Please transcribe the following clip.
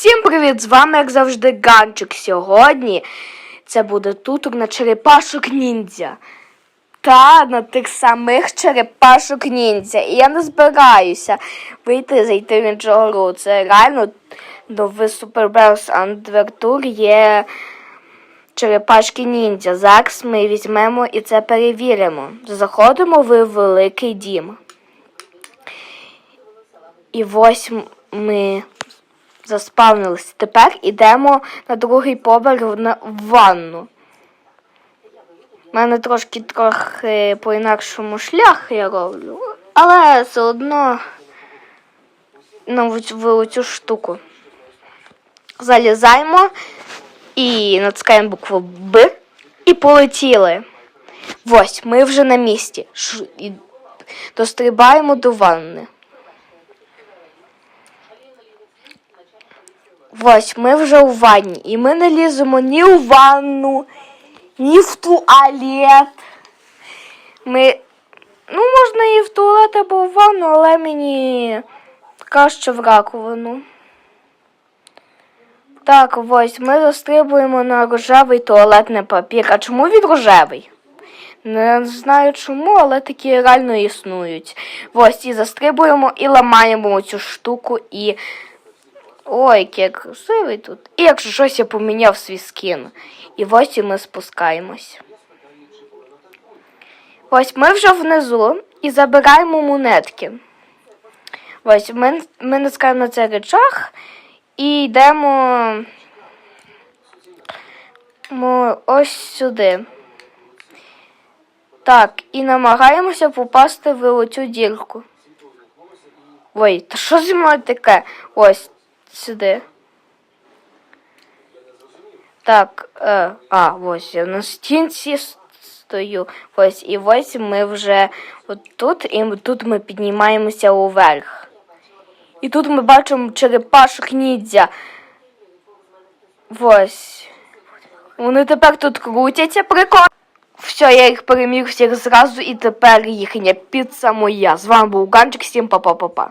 Всім привіт! З вами, як завжди, Ганчик. Сьогодні це буде тутур на черепашок ніндзя. Та на тих самих черепашок ніндзя. І я не збираюся вийти зайти в іншу гру. Це реально новий Super Bros. Undertour є черепашки ніндзя. Зараз ми візьмемо і це перевіримо. Заходимо в великий дім. І ось ми заспавнилися. Тепер йдемо на другий поверх в ванну. У мене трошки трохи по-інакшому шлях я роблю, але все одно ну, цю- штуку. Залізаємо і натискаємо букву Б і полетіли. Ось, ми вже на місці. Дострибаємо до ванни. Ось ми вже у ванні, і ми не ліземо ні у ванну, ні в туалет. Ми. Ну, можна і в туалет або в ванну, але мені краще в раковину. Так, ось ми застрибуємо на рожевий туалетний папір. А чому він рожевий? Не знаю чому, але такі реально існують. Ось і застрибуємо і ламаємо цю штуку і. Ой, який красивий тут. І якщо щось я поміняв свій скін. І ось і ми спускаємось. Ось ми вже внизу і забираємо монетки. Ось ми, ми натискаємо на цей речах і йдемо мо- ось сюди. Так, і намагаємося попасти в оцю дірку. Ой, та що зі мною таке? Ось сюди. Так, е, а, ось я на стінці стою. Ось, і ось ми вже от тут, і тут ми піднімаємося уверх. І тут ми бачимо черепашок ніндзя. Ось. Вони тепер тут крутяться, прикольно. Все, я їх переміг всіх зразу, і тепер їхня піца моя. З вами був Ганчик, всім па-па-па-па.